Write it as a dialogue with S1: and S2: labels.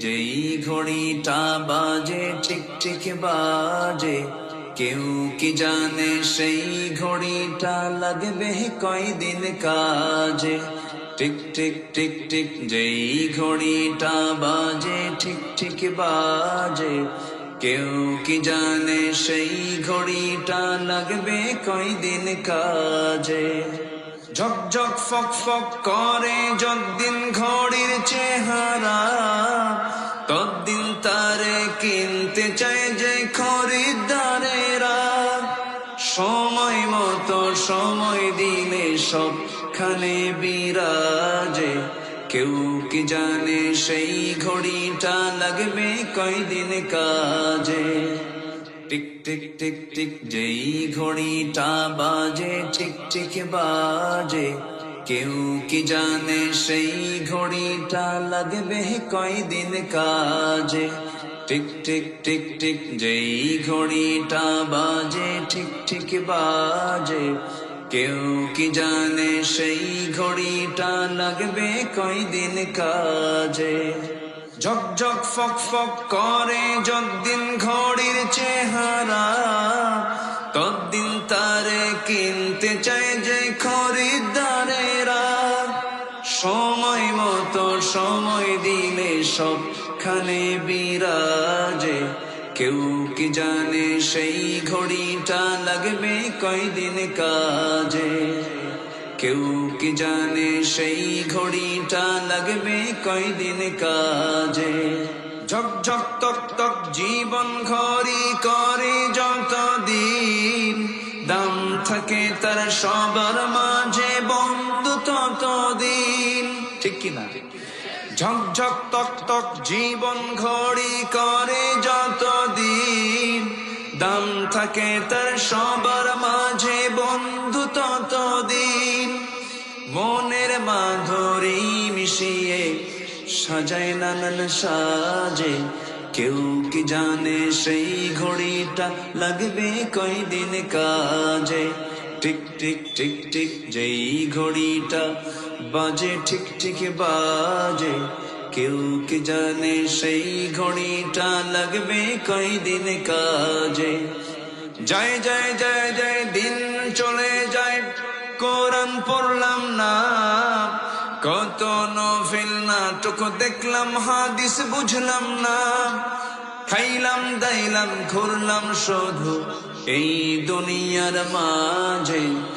S1: যেই ঘড়িটা বাজে, ঠিক ঠিক বাজে। কেউ কি জানে সেই ঘড়িটা লাগবে কয়দিন কাজে? টিক টিক টিক টিক যেই ঘড়িটা বাজে, ঠিক ঠিক বাজে। কেউ কি জানে সেই ঘড়িটা লাগবে কয়দিন কাজে? ঝক ঝক ফক ফক করে যদ্দিন ঘড়ির চেহারা কিনতে চায় যে খরিদ্দারেরা। সময় মতো সময় দিলে সবখানে বিরাজে। কেউ কি জানে সেই ঘড়িটা লাগবে কয়দিন কাজে? টিক টিক টিক টিক, যেই ঘড়িটা বাজে ঠিক ঠিক বাজে। কেউ কি জানে সেই ঘড়িটা লাগবে কয়দিন কাজে? টিক টিক টিক টিক, যেই ঘড়িটা বাজে ঠিক ঠিক বাজে। কেউ কি জানে সেই ঘড়িটা লাগবে কয়দিন কাজে? ঝক ঝক, ফক ফক করে যদ্দিন ঘড়ির চেহারা তদ্দিন তারে কিনতে চায় যে খরিদ্দারেরা। সময় মতো সময় দিলে সবখানে বিরাজে, কেউ কি জানে সেই ঘড়িটা লাগবে কয়দিন কাজে? কেউ কি জানে সেই ঘড়িটা লাগবে কয়দিন কাজে? ঝক ঝক তক তক জীবন ঘড়ি করে যত দিন দাম থাকে তার সবার মাঝে বন্ধু তত দিন ঠিক কিনা? ঝক ঝক তক তক জীবন ঘড়ি করে যত দিন দাম থাকে তার সবার মাঝে বন্ধু তত দিন মনের মাধুরী মিশিয়ে সাজায় নানান সাজে। কেউ কি জানে সেই ঘড়িটা লাগবে কয়দিন কাজে? টিক টিক টিক টিক, যেই ঘড়িটা বাজে, ঠিক ঠিক বাজে। কেউ কি জানে সেই ঘড়িটা লাগবে কয়দিন কাজে। যায় যায় যায় যায়, দিন চলে যায়, কোরআন পড়লাম না। কত নফিল নাটক দেখলাম, হাদিস বুঝলাম না। খাইলাম, দাইলাম, ঘুরলাম শুধু এই দুনিয়ার মাঝে।